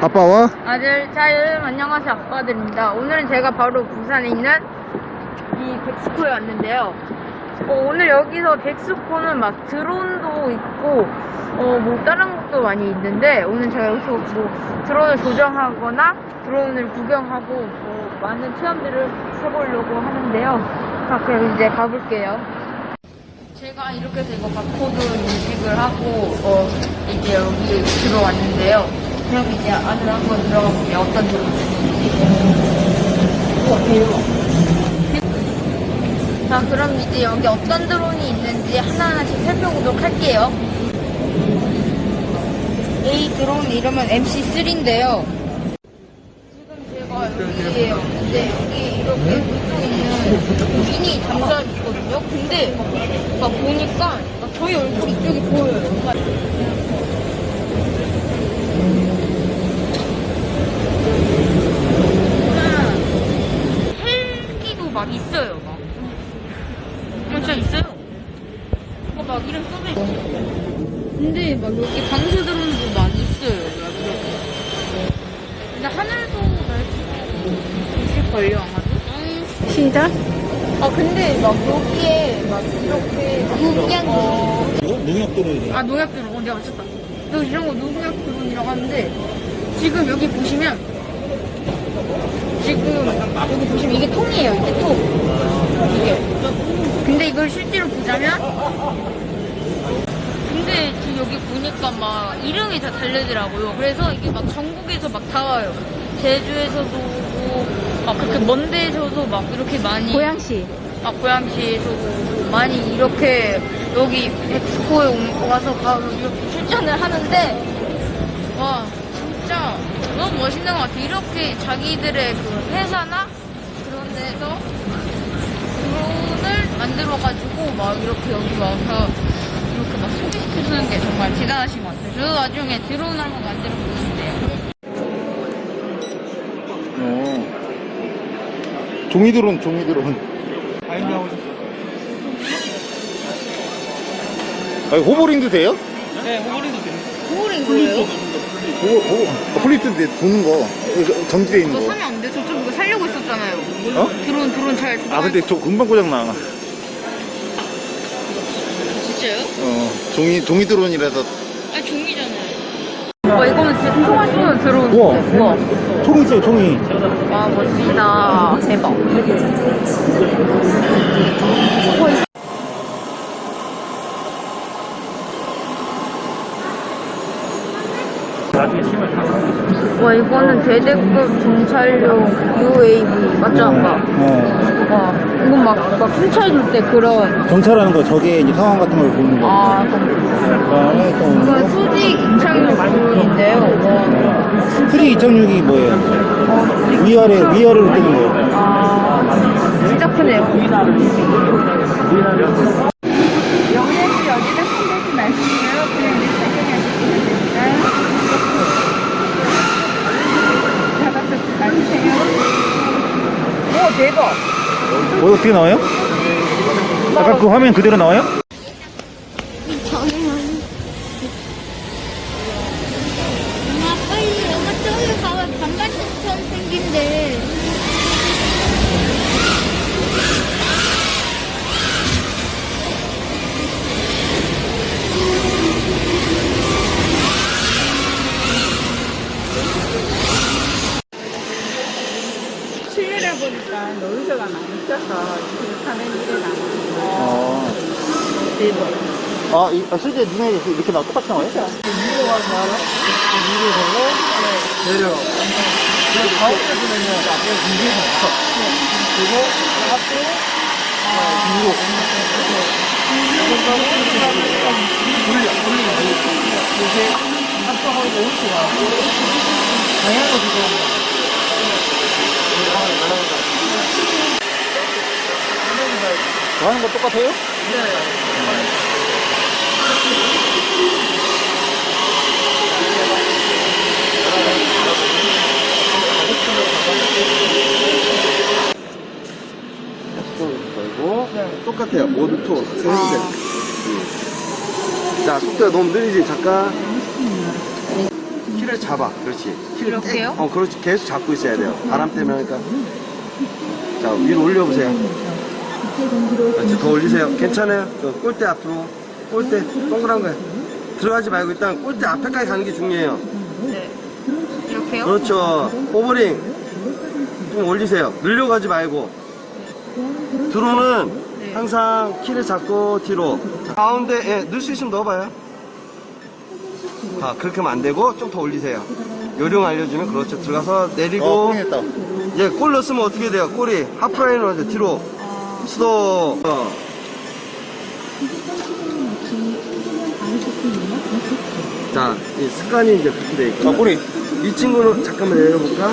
아빠와 아들, 자, 여러분 안녕하세요. 아빠들입니다. 오늘은 제가 바로 부산에 있는 이 백스코에 왔는데요. 어, 오늘 여기서 백스코는 막 드론도 있고, 어, 뭐 다른 것도 많이 있는데, 오늘 제가 여기서 뭐 드론을 조정하거나 드론을 구경하고 뭐 많은 체험들을 해보려고 하는데요. 자, 그럼 이제 가볼게요. 제가 이렇게 이거 바코드 인식을 하고, 어, 이제 여기 들어왔는데요. 그럼 이제 안으로 한번 들어가 볼게요. 어떤 드론인지. 우와, 대박. 자, 그럼 이제 여기 어떤 드론이 있는지 하나하나씩 살펴보도록 할게요. 이 드론 이름은 MC3인데요. 지금 제가 여기에 왔는데 여기 이렇게 물속 있는 미니 잠수함 있거든요. 근데 막 보니까 막 저희 얼굴 이쪽이 보여요. 헬기도 막 있어요. 막. 어, 진짜 있어요. 써져 있어. 근데 막 여기 방수 드론도 막 있어요. 막 이렇게. 근데 하늘도 날씨도 있을걸요, 아마도? 진짜? 아, 근데 막 여기에 막 이렇게 농약, 어, 농약 들어야 아, 농약 드론. 어, 내가 맞췄다. 너 이런 거 농약 드론이라고 하는데, 지금 여기 보시면, 지금 여기 보시면 이게 통이에요, 이게 통. 이게. 근데 이걸 실제로 보자면, 근데 지금 여기 보니까 막 이름이 다 다르더라고요. 그래서 이게 막 전국에서 막 다 와요. 제주에서도 오고, 막 그렇게 먼 데에서도 막 이렇게 많이. 고양시. 아, 고양시에서도 많이 이렇게 여기 엑스코에 온- 와서 바로 이렇게 출전을 하는데, 와, 진짜 너무 멋있는 것 같아. 이렇게 자기들의 그 회사나 그런 데서 드론을 만들어가지고 막 이렇게 여기 와서 이렇게 막 대단하신 것 같아요. 저도 나중에 드론 한번 만들어 보는데. 어. 종이 드론 종이 드론 아니 호버링도 돼요? 고울인 거예요? 호버, 호버, 플리트인데 도는 거 이거 전지돼 있는 거 사면 안 돼. 저쪽 이거 살려고 했었잖아요. 어? 드론, 드론 잘. 아 근데 저 금방 고장나 진짜요? 어 종이 종이 드론이라서 아 종이잖아요. 와 이거는 진짜 총알 쏘는 드론. 우와. 우와. 총이 있어요 총이 와 멋지다. 대박. 와 이거는 대대급 정찰용 UAV 맞죠 아빠? 어. 와 이건 막, 막 순찰줄 때 그런 정찰하는 거 저게 이제 상황 같은 걸 보는 거 아 그다음에 또 이건 수직 이착륙 드론인데요. 와. 프리 2.6이 뭐예요? 위아래 위아래로 뜨는 거 아, 진짜 크네요. 영래씨 어디다 손대지 마시고요. 그냥 이렇게 천천히 하시면 됩니다. 잡아서 놔주세요. 오 대박. 뭐 어떻게 나와요? 아까 그 화면 그대로 나와요? 보니까 노이즈가 많이 껴서 이렇게 가면 이래 나와요. 어. 아, 이, 아, 실제 눈에 이렇게 나 똑같이 나와요? 그렇죠. 저 하는 거 똑같아요? 걸고 똑같아요. 모두 투 세는데. 자 속도가 너무 느리지 잠깐. 키를 잡아. 그렇지. 키를 이렇게요? 땡- 어, 그렇지. 계속 잡고 있어야 돼요. 바람 때문에 그러니까. 자, 위로 올려보세요. 그렇지. 더 올리세요. 괜찮아요. 저 골대 앞으로. 골대, 동그란 거야. 들어가지 말고 일단 골대 앞에까지 가는 게 중요해요. 네. 이렇게요? 그렇죠. 오버링. 좀 올리세요. 늘려가지 말고. 드론은 네. 항상 키를 잡고 뒤로. 가운데, 예, 넣을 수 있으면 넣어봐요. 아, 그렇게 하면 안 되고, 좀 더 올리세요. 요령 알려주면, 그렇죠. 들어가서 어, 내리고. 뻥했다. 예, 골 넣었으면 어떻게 돼요? 골이 하프라인으로 하죠. 뒤로. 스톱. 어. 자, 이 습관이 이제 그렇게 돼 있고. 아, 꼬리. 이 친구는 잠깐만 내려볼까?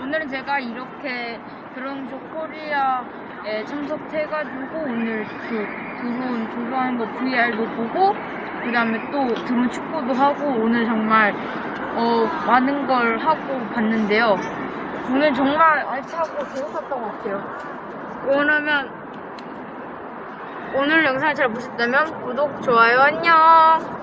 오늘은 제가 이렇게 드론쇼 코리아에 참석해가지고 오늘 그 드론 조종하는 거 VR도 보고 그 다음에 또 드론 축구도 하고 오늘 정말 어 많은 걸 하고 봤는데요. 오늘 정말 알차고 재밌었던 것 같아요. 그러면 오늘 영상을 잘 보셨다면 구독, 좋아요, 안녕!